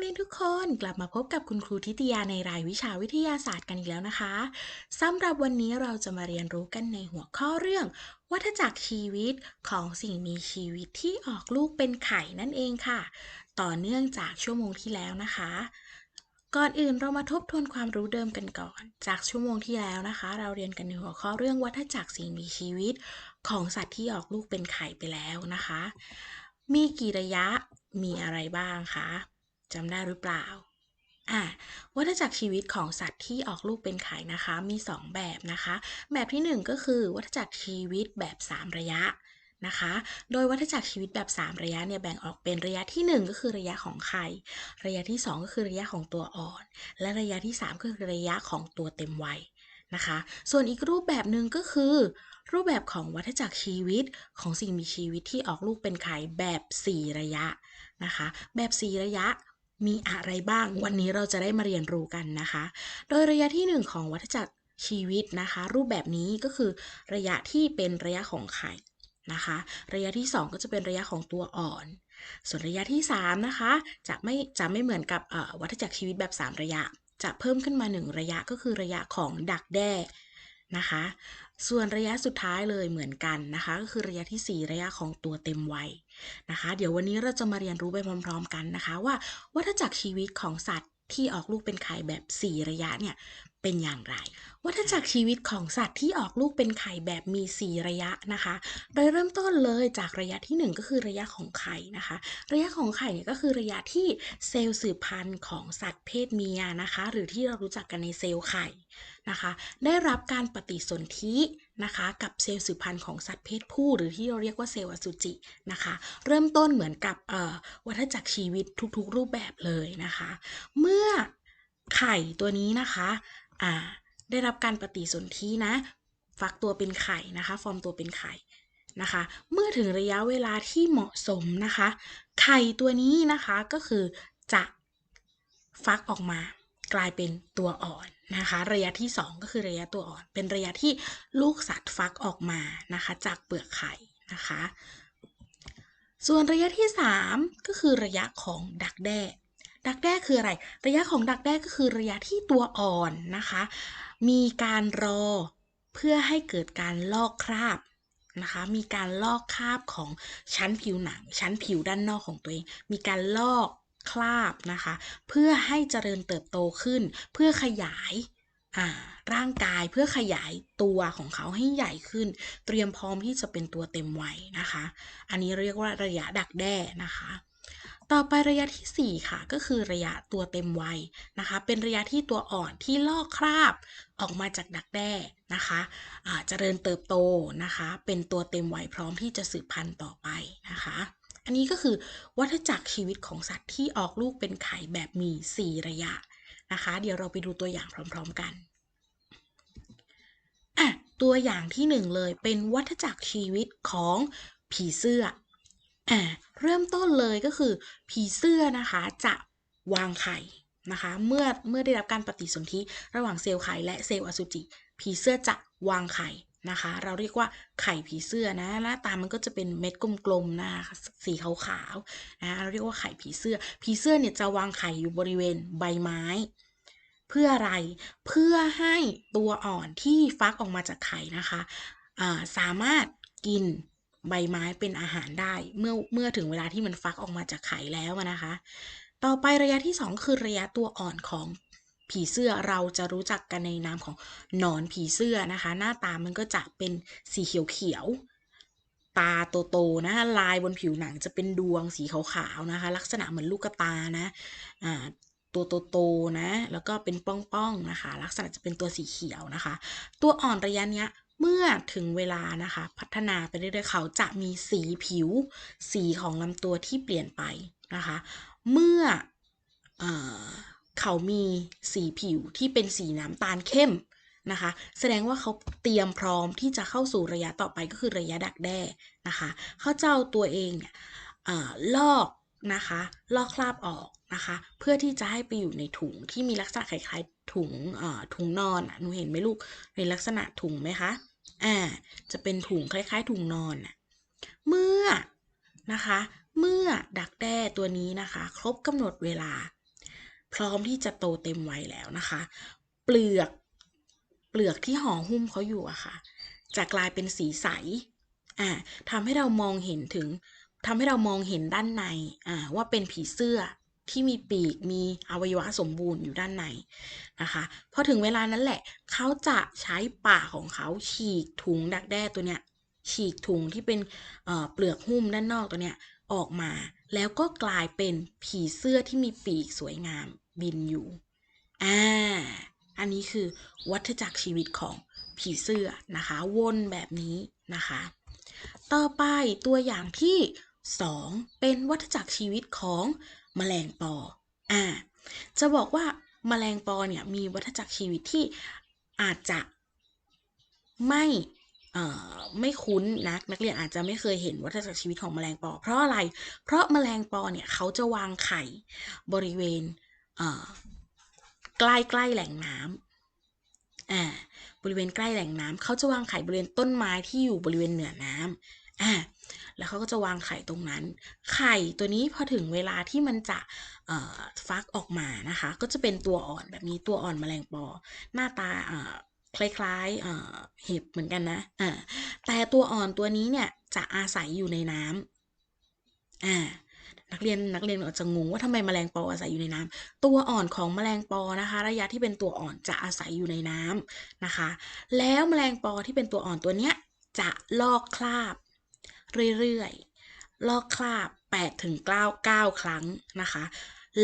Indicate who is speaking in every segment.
Speaker 1: เรียนทุกคนกลับมาพบกับคุณครูทิตยาในรายวิชาวิทยาศาสตร์กันอีกแล้วนะคะสำหรับวันนี้เราจะมาเรียนรู้กันในหัวข้อเรื่อง วัฏจักรชีวิตของสิ่งมีชีวิตที่ออกลูกเป็นไข่นั่นเองค่ะ ต่อเนื่องจากชั่วโมงที่แล้วนะคะ ก่อนอื่นเรามาทบทวนความรู้เดิมกันก่อน จากชั่วโมงที่แล้วนะคะ เราเรียนกันในหัวข้อเรื่องวัฏจักรสิ่งมีชีวิต ของสัตว์ที่ออกลูกเป็นไข่ไปแล้วนะคะ มีกี่ระยะมีอะไรบ้างคะ จำได้หรือเปล่าอะวัฏจักรชีวิตของสัตว์ที่ออกลูกเป็นไข่นะคะมี 2 แบบนะคะ แบบที่ 1 ก็คือวัฏจักรชีวิตแบบ 3 ระยะนะคะ โดยวัฏจักรชีวิตแบบ 3 ระยะเนี่ยแบ่งออกเป็นระยะที่ 1 ก็คือระยะของไข่ ระยะที่ 2 ก็คือระยะของตัวอ่อน และระยะที่ 3 ก็คือระยะของตัวเต็มวัยนะคะ ส่วนอีกรูปแบบหนึ่งก็คือ รูปแบบของวัฏจักรชีวิตของสิ่งมีชีวิตที่ออกลูกเป็นไข่แบบ 4 ระยะนะคะ แบบ 4 ระยะ มีอะไรบ้าง วันนี้เราจะได้มาเรียนรู้กันนะคะ โดยระยะที่ 1 ของวัฏจักรชีวิตนะคะ รูปแบบนี้ก็คือระยะที่เป็นระยะของไข่นะคะ ระยะที่ 2 ก็จะเป็นระยะของตัวอ่อน ส่วนระยะที่ 3 นะคะ จะไม่จะไม่เหมือนกับวัฏจักรชีวิตแบบ 3 ระยะ จะเพิ่มขึ้นมา 1 ระยะก็คือระยะของดักแด้นะคะ ส่วนระยะสุดท้ายเลยเหมือนกันนะคะ ก็คือระยะที่ 4 ระยะของตัวเต็มวัย นะคะ เดี๋ยววันนี้เราจะมาเรียนรู้ไปพร้อม ๆ กันนะคะ ว่าวัฏจักรชีวิตของสัตว์ที่ออกลูกเป็นไข่แบบ 4 ระยะเนี่ยเป็นอย่างไร วัฏจักรชีวิตของสัตว์ที่ออกลูกเป็นไข่แบบมี 4 ระยะนะคะ โดยเริ่มต้นเลยจากระยะที่ 1 ก็คือระยะของไข่นะคะ ระยะของไข่เนี่ยก็คือระยะที่เซลล์สืบพันธุ์ของสัตว์เพศเมียนะคะ หรือที่เรารู้จักกันในเซลล์ไข่นะคะ ได้รับการปฏิสนธิ นะคะ กับเซลล์สืบพันธุ์ของสัตว์เพศผู้ หรือที่เราเรียกว่าเซลล์อสุจินะคะ เริ่มต้นเหมือนกับวัฏจักรชีวิตทุกๆ รูปแบบเลยนะคะ เมื่อไข่ตัวนี้นะคะได้รับการปฏิสนธินะ ฟักตัวเป็นไข่นะคะ ฟอร์มตัวเป็นไข่นะคะ เมื่อถึงระยะเวลาที่เหมาะสมนะคะ ไข่ตัวนี้นะคะก็คือจะฟักออกมา กลายเป็นตัวอ่อนนะคะระยะที่ 2 ก็คือระยะตัวอ่อน เป็นระยะที่ลูกสัตว์ฟักออกมานะคะจากเปลือกไข่นะคะ ส่วนระยะที่ 3 ก็คือระยะของดักแด้ ดักแด้คืออะไร ระยะของดักแด้ก็คือระยะที่ตัวอ่อนนะคะ มีการรอเพื่อให้เกิดการลอกคราบนะคะมีการลอกคราบของชั้นผิวหนัง ชั้นผิวด้านนอกของตัวเอง มีการลอก คราบนะคะ เพื่อให้เจริญเติบโตขึ้น เพื่อขยายร่างกายเพื่อขยายตัวของเขาให้ใหญ่ขึ้น เตรียมพร้อมที่จะเป็นตัวเต็มวัยนะคะ อันนี้เรียกว่าระยะดักแด้นะคะต่อไประยะที่ 4 ค่ะก็คือระยะตัวเต็มวัยนะคะ เป็นระยะที่ตัวอ่อนที่ลอกคราบออกมาจากดักแด้นะคะะเจริญเติบโตนะคะ เป็นตัวเต็มวัยพร้อมที่จะสืบพันธุ์ต่อไปนะคะ อันนี้ก็คือวัฏจักรชีวิตของสัตว์ที่ออกลูกเป็นไข่แบบมี 4 ระยะนะคะ เดี๋ยวเราไปดูตัวอย่างพร้อมๆกันอะตัวอย่างที่ 1 เลยเป็นวัฏจักรชีวิตของผีเสื้ออ่าเริ่มต้นเลยก็คือผีเสื้อนะคะจะวางไข่นะคะเมื่อเมื่อได้รับการปฏิสนธิระหว่างเซลล์ไข่และเซลล์อสุจิ ผีเสื้อจะวางไข่ นะคะ เราเรียกว่าไข่ผีเสื้อนะหน้าตามันก็จะเป็นเม็ดกลมๆนะคะสีขาวๆนะเราเรียกว่าไข่ผีเสื้อ ผีเสื้อเนี่ยจะวางไข่อยู่บริเวณใบไม้ เพื่ออะไรเพื่อให้ตัวอ่อนที่ฟักออกมาจากไข่นะคะะสามารถกินใบไม้เป็นอาหารได้เมื่อเมื่อถึงเวลาที่มันฟักออกมาจากไข่แล้วนะคะ ต่อไประยะที่ 2 คือระยะตัวอ่อนของ ผีเสื้อเราจะรู้จักกันในนามของหนอนผีเสื้อนะคะ หน้าตามันก็จะเป็นสีเขียวๆตาโตๆนะลายบนผิวหนังจะเป็นดวงสีขาวๆนะคะ ลักษณะเหมือนลูกตานะอ่าตัวโตๆนะ แล้วก็เป็นป้องๆนะคะ ลักษณะจะเป็นตัวสีเขียวนะคะ ตัวอ่อนระยะเนี้ยเมื่อถึงเวลานะคะ พัฒนาไปเรื่อยๆเขาจะมีสีผิว สีของลำตัวที่เปลี่ยนไปนะคะ เมื่ออ เขามีสีผิวที่เป็นสีน้ำตาลเข้มนะคะ แสดงว่าเขาเตรียมพร้อมที่จะเข้าสู่ระยะต่อไปก็คือระยะดักแด้นะคะ เขาเจ้าตัวเองเนี่ยลอกนะคะลอกคราบออกนะคะ เพื่อที่จะให้ไปอยู่ในถุงที่มีลักษณะคล้ายๆถุงถุงนอนหนูเห็นไหมลูกในลักษณะถุงไหมคะอ่าจะเป็นถุงคล้าย ๆ ถุงนอนเมื่อนะคะ เมื่อดักแด้ตัวนี้นะคะ ครบกำหนดเวลา พร้อมที่จะโตเต็มวัยแล้วนะคะ เปลือกเปลือกที่ห่อหุ้มเขาอยู่อะค่ะ จะกลายเป็นสีใสอ่าทำให้เรามองเห็นถึงทำให้เรามองเห็นด้านในอ่าว่าเป็นผีเสื้อที่มีปีกมีอวัยวะสมบูรณ์อยู่ด้านในนะคะพอถึงเวลานั้นแหละเขาจะใช้ปากของเขาฉีกถุงดักแด้ตัวเนี้ยฉีกถุงที่เป็นเอ่อเปลือกหุ้มด้านนอกตัวเนี้ย ออกมา แล้วก็กลายเป็นผีเสื้อที่มีปีกสวยงามบินอยู่อ่าอันนี้คือวัฏจักรชีวิตของผีเสื้อนะคะ วนแบบนี้นะคะ ต่อไปตัวอย่างที่ 2 เป็นวัฏจักรชีวิตของแมลงปออ่าจะบอกว่าแมลงปอเนี่ยมีวัฏจักรชีวิตที่อาจจะไม่ ไม่คุ้นนักนักเรียนอาจจะไม่เคยเห็นวัฏจักรชีวิตของแมลงปอ เพราะอะไร เพราะแมลงปอเนี่ยเขาจะวางไข่บริเวณใกล้ใกล้แหล่งน้ำอ่าบริเวณใกล้แหล่งน้ำเขาจะวางไข่บริเวณต้นไม้ที่อยู่บริเวณเหนือน้ำอ่าแล้วเขาก็จะวางไข่ตรงนั้น ไข่ตัวนี้พอถึงเวลาที่มันจะฟักออกมานะคะ ก็จะเป็นตัวอ่อนแบบนี้ตัวอ่อนแมลงปอ หน้าตาอ่อ คล้ายๆเห็บเหมือนกันนะแต่ตัวอ่อนตัวนี้เนี่ยจะอาศัยอยู่ในน้ำอ่านักเรียนนักเรียนอาจจะงงว่าทำไมแมลงปออาศัยอยู่ในน้ำตัวอ่อนของแมลงปอนะคะ ระยะที่เป็นตัวอ่อนจะอาศัยอยู่ในน้ำนะคะ แล้วแมลงปอที่เป็นตัวอ่อนตัวเนี้ยจะลอกคราบ เรื่อยๆลอกคราบ8ถึง9 9 ครั้งนะคะ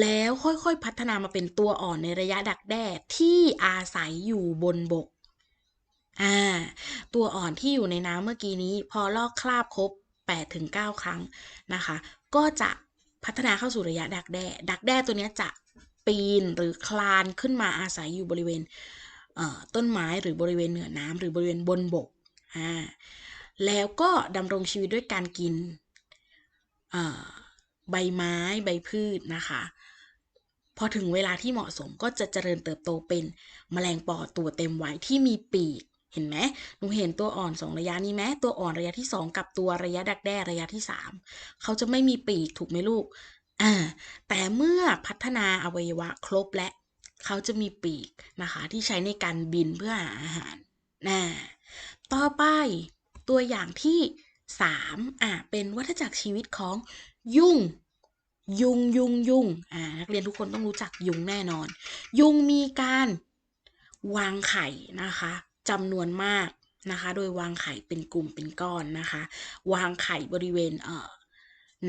Speaker 1: แล้วค่อยๆพัฒนามาเป็นตัวอ่อนในระยะดักแด้ที่อาศัยอยู่บนบก อ่า ตัวอ่อนที่อยู่ในน้ำเมื่อกี้นี้ พอลอกคราบครบ8ถึง9ครั้งนะคะ ก็จะพัฒนาเข้าสู่ระยะดักแด้ ดักแด้ตัวนี้จะปีนหรือคลานขึ้นมาอาศัยอยู่บริเวณเต้นไม้หรือบริเวณเหนือน้ำหรือบริเวณบนบกอ่าแล้วก็ดำรงชีวิตด้วยการกินใบไม้ใบพืชนะคะ พอถึงเวลาที่เหมาะสมก็จะเจริญเติบโตเป็นแมลงปอตัวเต็มวัยที่มีปีก เห็นไหมหนูเห็นตัวอ่อนสองระยะนี้ไหมตัวอ่อนระยะที่สองกับตัวระยะดักแด้ระยะที่สามเขาจะไม่มีปีกถูกไหมลูกอ่าแต่เมื่อพัฒนาอวัยวะครบและ เขาจะมีปีกนะคะที่ใช้ในการบินเพื่อหาอาหารน่าต่อไปตัวอย่างที่ 3อะเป็นวัฏจักรชีวิตของยุงยุงยุงยุงอ่านักเรียนทุกคนต้องรู้จักยุงแน่นอน ยุงมีการวางไข่นะคะ จำนวนมากนะคะ โดยวางไข่เป็นกลุ่มเป็นก้อนนะคะ วางไข่บริเวณเอ่อ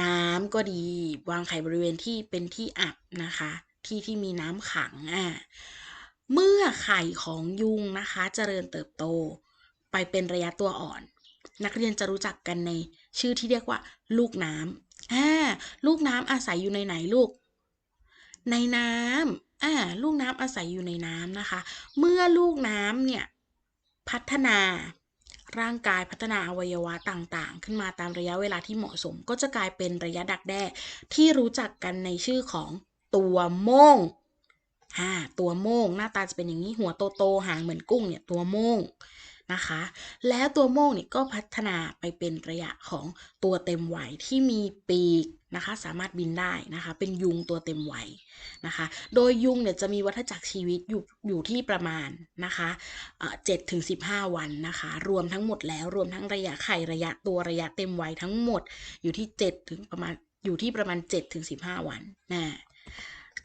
Speaker 1: น้ำก็ดี วางไข่บริเวณที่เป็นที่อับนะคะ ที่ที่มีน้ำขังอ่าเมื่อไข่ของยุงนะคะเจริญเติบโตไปเป็นระยะตัวอ่อน นักเรียนจะรู้จักกันในชื่อที่เรียกว่า ลูกน้ำอ่าลูกน้ำอาศัยอยู่ในไหนลูก ในน้ำอ่าลูกน้ำอาศัยอยู่ในน้ำนะคะ เมื่อลูกน้ำเนี่ย พัฒนาร่างกายพัฒนาอวัยวะต่างๆ ขึ้นมาตามระยะเวลาที่เหมาะสม ก็จะกลายเป็นระยะดักแด้ที่รู้จักกันในชื่อของตัวโม่งอ่าตัวโม่งหน้าตาจะเป็นอย่างนี้หัวโตๆหางเหมือนกุ้งเนี่ยตัวโม่ง นะคะ แล้วตัวโม่งเนี่ยก็พัฒนาไปเป็นระยะของตัวเต็มวัยที่มีปีกนะคะ สามารถบินได้นะคะ เป็นยุงตัวเต็มวัยนะคะ โดยยุงเนี่ยจะมีวัฏจักรชีวิตอยู่อยู่ที่ประมาณนะคะเจ็ดถึงสิบห้าวันนะคะ รวมทั้งหมดแล้วรวมทั้งระยะไข่ระยะตัวระยะเต็มวัยทั้งหมดอยู่ที่เจ็ดถึงประมาณอยู่ที่ประมาณเจ็ดถึงสิบห้าวันนะ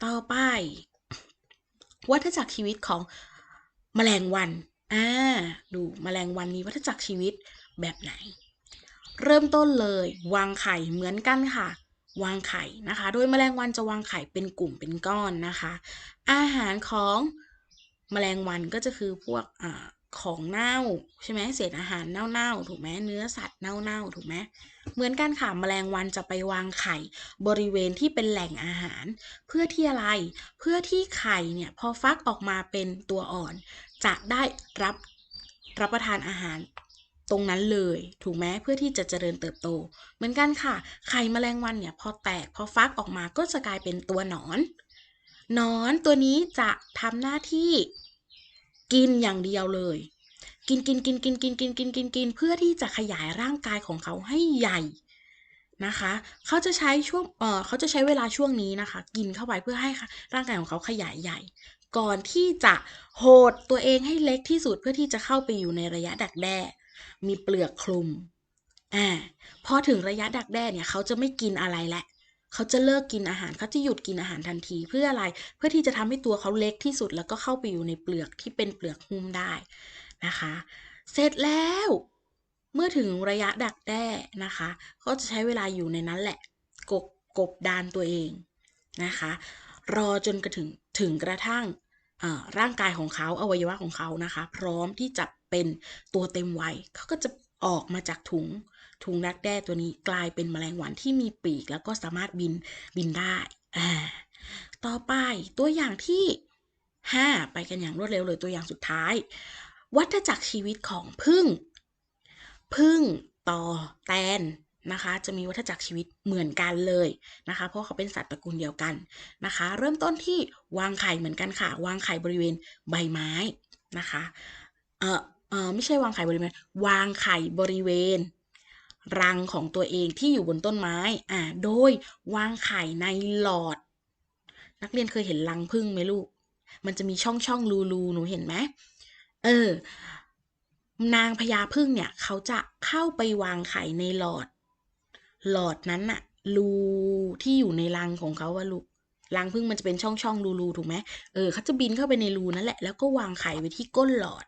Speaker 1: ต่อไป วัฏจักรชีวิตของแมลงวัน อ่าดูแมลงวันมีวัฏจักรชีวิตแบบไหน เริ่มต้นเลยวางไข่เหมือนกันค่ะ วางไข่นะคะ โดยแมลงวันจะวางไข่เป็นกลุ่มเป็นก้อนนะคะ อาหารของแมลงวันก็จะคือพวกอของเน่าใช่ไหมเศษอาหารเน่าๆถูกไหมเนื้อสัตว์เน่าๆถูกไหมเหมือนกันค่ะแมลงวันจะไปวางไข่บริเวณที่เป็นแหล่งอาหาร เพื่อที่อะไร เพื่อที่ไข่เนี่ยพอฟักออกมาเป็นตัวอ่อน จะได้รับรับประทานอาหารตรงนั้นเลยถูกไหมเพื่อที่จะเจริญเติบโต เหมือนกันค่ะ ไข่แมลงวันเนี่ยพอแตกพอฟักออกมาก็จะกลายเป็นตัวหนอนหนอนตัวนี้จะทำหน้าที่กินอย่างเดียวเลย กินกินกินกินกินกินกินกินกินเพื่อที่จะขยายร่างกายของเขาให้ใหญ่นะคะ เขาจะใช้ช่วงเออเขาจะใช้เวลาช่วงนี้นะคะ กินเข้าไปเพื่อให้ร่างกายของเขาขยายใหญ่ ก่อนที่จะโหดตัวเองให้เล็กที่สุดเพื่อที่จะเข้าไปอยู่ในระยะดักแด้ มีเปลือกคลุมอ่าพอถึงระยะดักแด้เนี่ยเขาจะไม่กินอะไรแล้วเขาจะเลิกกินอาหารเขาจะหยุดกินอาหารทันทีเพื่ออะไรเพื่อที่จะทำให้ตัวเขาเล็กที่สุดแล้วก็เข้าไปอยู่ในเปลือกที่เป็นเปลือกหุ้มได้นะคะ เสร็จแล้ว เมื่อถึงระยะดักแด้นะคะก็จะใช้เวลาอยู่ในนั้นแหละกบกบดานตัวเองนะคะ รอจนกระถึง ถึงกระทั่งร่างกายของเขาอวัยวะของเขานะคะ พร้อมที่จะเป็นตัวเต็มวัยเขาก็จะออกมาจากถุงถุงดักแด้ตัวนี้กลายเป็นแมลงวันที่มีปีก แล้วก็สามารถบินบินได้ต่อไปตัวอย่างที่ 5 ไปกันอย่างรวดเร็วเลยตัวอย่างสุดท้าย วัฏจักรชีวิตของพึ่งพึ่งต่อแตน นะคะ จะมีวัฏจักรชีวิตเหมือนกันเลยนะคะ เพราะเขาเป็นสัตว์ตระกูลเดียวกันนะคะ เริ่มต้นที่วางไข่เหมือนกันค่ะ วางไข่บริเวณใบไม้นะคะเออเออไม่ใช่วางไข่บริเวณวางไข่บริเวณ รังของตัวเองที่อยู่บนต้นไม้อ่าโดยวางไข่ในหลอด นักเรียนเคยเห็นรังผึ้งไหมลูก มันจะมีช่องช่องรูรูหนูเห็นไหมเออนางพญาผึ้งเนี่ยเขาจะเข้าไปวางไข่ในหลอด หลอดนั้นน่ะรูที่อยู่ในรังของเขาว่าลูกรังผึ้งมันจะเป็นช่องช่องรูรูถูกไหมเออเขาจะบินเข้าไปในรูนั่นแหละแล้วก็วางไข่ไว้ที่ก้นหลอด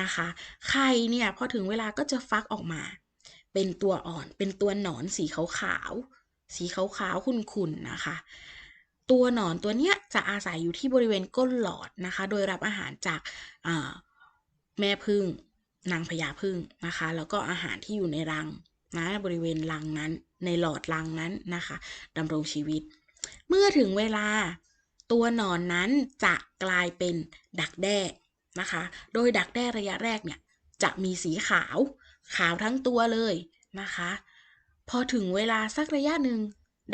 Speaker 1: นะคะ ไข่เนี่ยพอถึงเวลาก็จะฟักออกมา เป็นตัวอ่อนเป็นตัวหนอนสีขาวๆสีขาวๆขุ่นๆนะคะ ตัวหนอนตัวเนี้ยจะอาศัยอยู่ที่บริเวณก้นหลอดนะคะ โดยรับอาหารจากแม่ผึ้งนางพญาผึ้งนะคะ แล้วก็อาหารที่อยู่ในรัง นะบริเวณรังนั้นในหลอดรังนั้นนะคะดำรงชีวิต เมื่อถึงเวลาตัวหนอนนั้นจะกลายเป็นดักแด้นะคะ โดยดักแด้ระยะแรกเนี่ยจะมีสีขาวขาวทั้งตัวเลยนะคะ พอถึงเวลาสักระยะหนึ่ง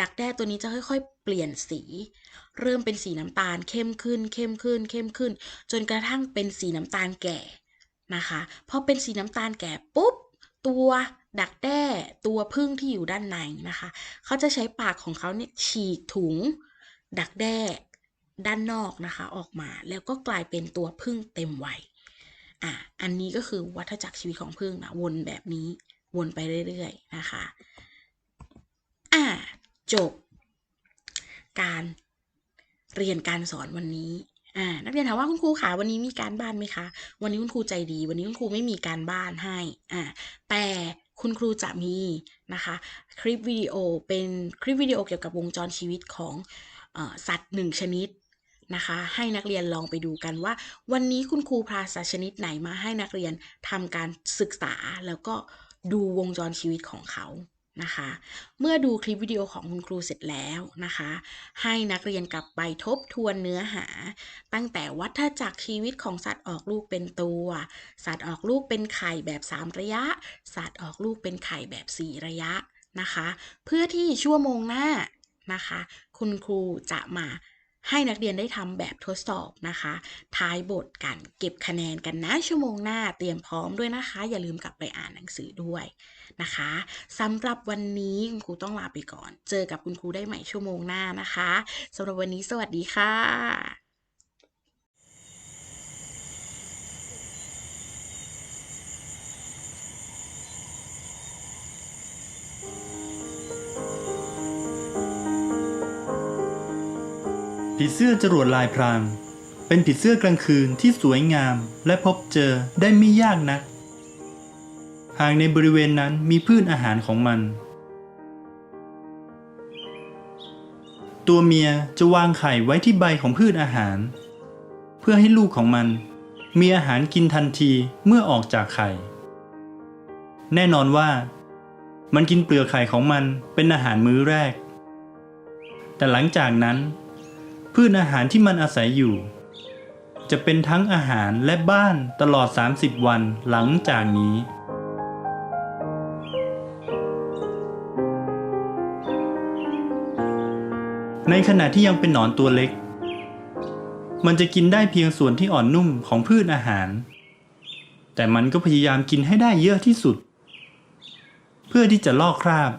Speaker 1: ดักแด้ตัวนี้จะค่อย ๆ เปลี่ยนสี เริ่มเป็นสีน้ำตาลเข้มขึ้น เข้มขึ้น เข้มขึ้น จนกระทั่งเป็นสีน้ำตาลแก่นะคะ พอเป็นสีน้ำตาลแก่ปุ๊บ ตัว ดักแด้ตัวพึ่งที่อยู่ด้านในนะคะ เขาจะใช้ปากของเขาเนี่ยฉีกถุง ดักแด้ด้านนอกนะคะออกมาแล้วก็กลายเป็นตัวพึ่งเต็มวัยอะอันนี้ก็คือวัฏจักรชีวิตของพึ่งนะวนแบบนี้วนไปเรื่อยๆนะคะอะจบ การเรียนการสอนวันนี้อ่านักเรียนถามว่าคุณครูคะวันนี้มีการบ้านไหมคะ วันนี้คุณครูใจดี วันนี้คุณครูไม่มีการบ้านให้อ่าแต่ คุณครูจะมีนะคะ คลิปวิดีโอเป็นคลิปวิดีโอเกี่ยวกับวงจรชีวิตของอสัตว์หนึ่งชนิดนะคะ ให้นักเรียนลองไปดูกันว่า วันนี้คุณครูพาสัตว์ชนิดไหนมาให้นักเรียนทำการศึกษาแล้วก็ดูวงจรชีวิตของเขา นะคะ เมื่อดูคลิปวิดีโอของคุณครูเสร็จแล้วนะคะ ให้นักเรียนกลับไปทบทวนเนื้อหา ตั้งแต่วัฏจักรชีวิตของสัตว์ออกลูกเป็นตัว สัตว์ออกลูกเป็นไข่แบบ 3 ระยะ สัตว์ออกลูกเป็นไข่แบบ 4 ระยะนะคะ เพื่อที่ชั่วโมงหน้านะคะ คุณครูจะมาให้นักเรียนได้ทำแบบทดสอบนะคะ ท้ายบทกันเก็บคะแนนกันนะชั่วโมงหน้าเตรียมพร้อมด้วยนะคะ อย่าลืมกลับไปอ่านหนังสือด้วย นะคะสำหรับวันนี้คุณครูต้องลาไปก่อน เจอกับคุณครูได้ใหม่ชั่วโมงหน้านะคะสำหรับวันนี้สวัสดีค่ะ
Speaker 2: ผีเสื้อจรวดลายพราง เป็นผีเสื้อกลางคืนที่สวยงามและพบเจอได้ไม่ยากนัก หากในบริเวณนั้นมีพืชอาหารของมัน ตัวเมียจะวางไข่ไว้ที่ใบของพืชอาหาร เพื่อให้ลูกของมัน มีอาหารกินทันทีเมื่อออกจากไข่ แน่นอนว่า มันกินเปลือกไข่ของมันเป็นอาหารมื้อแรก แต่หลังจากนั้น พืชอาหารที่มันอาศัยอยู่จะเป็นทั้งอาหารและบ้านตลอด 30 วันหลังจากนี้ ในขณะที่ยังเป็นหนอนตัวเล็ก มันจะกินได้เพียงส่วนที่อ่อนนุ่มของพืชอาหาร แต่มันก็พยายามกินให้ได้เยอะที่สุด เพื่อที่จะลอกคราบ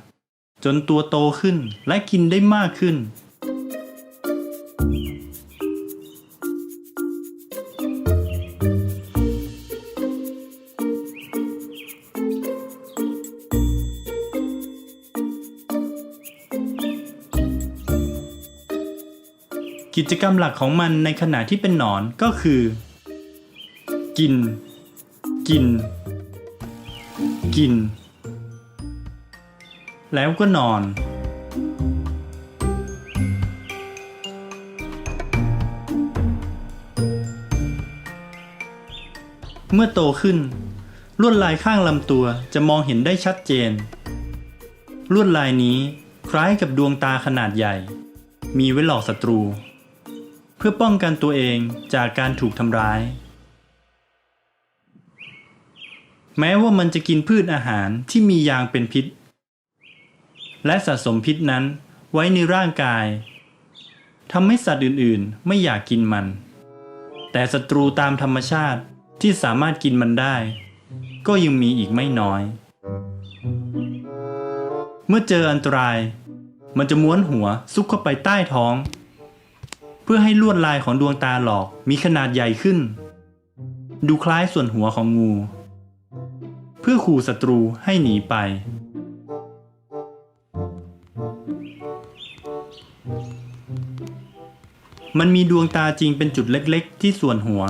Speaker 2: จนตัวโตขึ้นและกินได้มากขึ้น กิจกรรมหลักของมันในขณะที่เป็นหนอนก็คือ กิน กิน กิน แล้วก็นอน เมื่อโตขึ้น ลวดลายข้างลำตัวจะมองเห็นได้ชัดเจน ลวดลายนี้คล้ายกับดวงตาขนาดใหญ่ มีไว้หลอกศัตรู เพื่อป้องกันตัวเองจากการถูกทำร้าย แม้ว่ามันจะกินพืชอาหารที่มียางเป็นพิษ และสะสมพิษนั้นไว้ในร่างกายทำให้สัตว์อื่นๆ ไม่อยากกินมัน แต่ศัตรูตามธรรมชาติที่สามารถกินมันได้ ก็ยังมีอีกไม่น้อย เมื่อเจออันตราย มันจะม้วนหัวซุกเข้าไปใต้ท้อง เพื่อให้ลวดลายของดวงตาหลอกมีขนาดใหญ่ขึ้น ดูคล้ายส่วนหัวของงู เพื่อขู่ศัตรูให้หนีไป มันมีดวงตาจริงเป็นจุดเล็กๆ ที่ส่วนหัว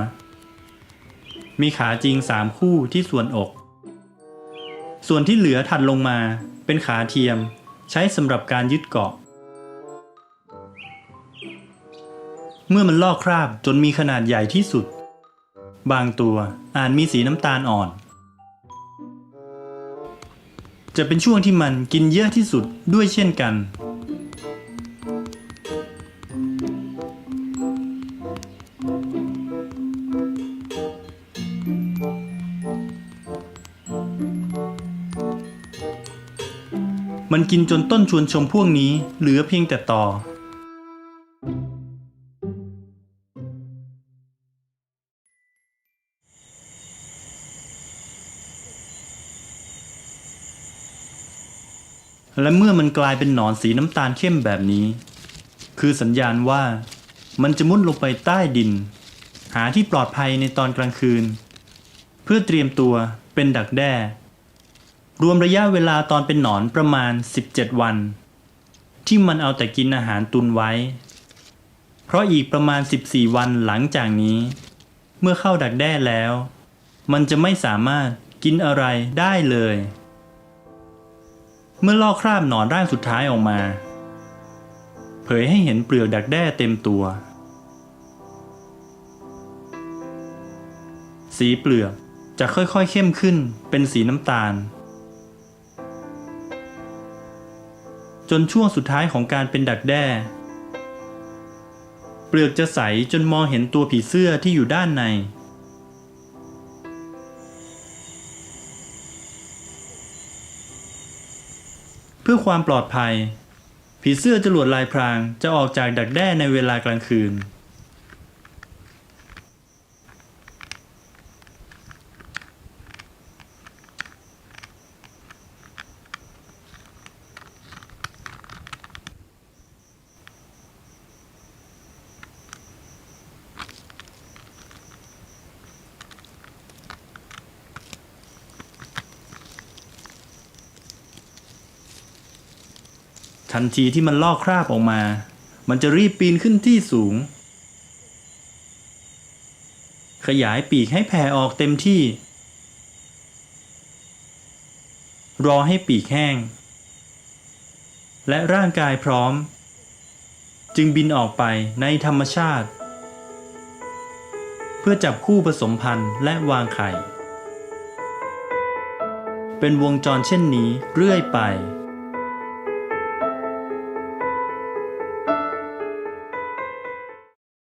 Speaker 2: มีขาจริงสามคู่ที่ส่วนอก ส่วนที่เหลือถัดลงมาเป็นขาเทียมใช้สำหรับการยึดเกาะ เมื่อมันลอกคราบจนมีขนาดใหญ่ที่สุด บางตัวอาจมีสีน้ำตาลอ่อน จะเป็นช่วงที่มันกินเยอะที่สุดด้วยเช่นกัน มันกินจนต้นชวนชมพวกนี้เหลือเพียงแต่ตอ และเมื่อมันกลายเป็นหนอนสีน้ำตาลเข้มแบบนี้ คือสัญญาณว่ามันจะมุดลงไปใต้ดิน หาที่ปลอดภัยในตอนกลางคืน เพื่อเตรียมตัวเป็นดักแด้ รวมระยะเวลาตอนเป็นหนอนประมาณ 17 วัน ที่มันเอาแต่กินอาหารตุนไว้ เพราะอีกประมาณ 14 วันหลังจากนี้ เมื่อเข้าดักแด้แล้ว มันจะไม่สามารถกินอะไรได้เลย เมื่อลอกคราบหนอนร่างสุดท้ายออกมา เผยให้เห็นเปลือกดักแด้เต็มตัว สีเปลือกจะค่อยๆเข้มขึ้นเป็นสีน้ำตาล จนช่วงสุดท้ายของการเป็นดักแด้ เปลือกจะใสจนมองเห็นตัวผีเสื้อที่อยู่ด้านใน พื่อความปลอดภัย ผีเสื้อจรวดลายพรางจะออกจากดักแด้ในเวลากลางคืน ทันทีที่มันลอกคราบออกมา มันจะรีบปีนขึ้นที่สูง ขยายปีกให้แผ่ออกเต็มที่ รอให้ปีกแห้ง และร่างกายพร้อม จึงบินออกไปในธรรมชาติ เพื่อจับคู่ผสมพันธุ์และวางไข่ เป็นวงจรเช่นนี้เรื่อยไป